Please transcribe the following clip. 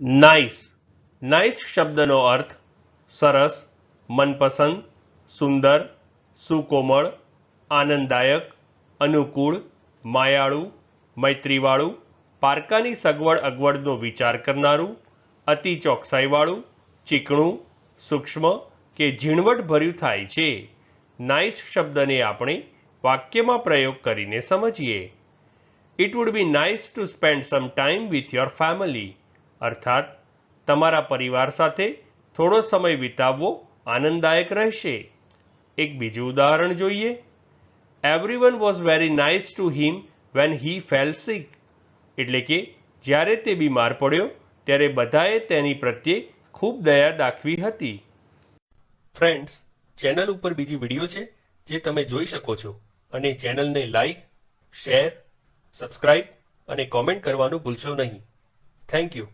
Nice nice શબ્દનો અર્થ સરસ, મનપસંદ, સુંદર, સુકોમળ, આનંદદાયક, અનુકૂળ, માયાળુ, મૈત્રીવાળું, પારકાની સગવડ અગવડનો વિચાર કરનારું, અતિ ચોકસાઈવાળું, ચીકણું, સૂક્ષ્મ કે ઝીણવટભર્યું થાય છે. નાઇસ શબ્દને આપણે વાક્યમાં પ્રયોગ કરીને સમજીએ. It would be nice to spend some time with your family અર્થાત, તમારા પરિવાર સાથે થોડો સમય વિતાવવો આનંદદાયક રહેશે. એક બીજું ઉદાહરણ જોઈએ. Everyone was very nice to him when he fell sick એટલે કે, જ્યારે તે બીમાર પડ્યો, ત્યારે બધાએ તેની પ્રત્યે ખૂબ દયા દાખવી હતી. ફ્રેન્ડ્સ ચેનલ ઉપર બીજી વીડિયો છે, જે તમે જોઈ શકો છો. અને ચેનલને લાઈક શેર સબસ્ક્રાઇબ અને કોમેન્ટ કરવાનું ભૂલશો નહીં. Thank you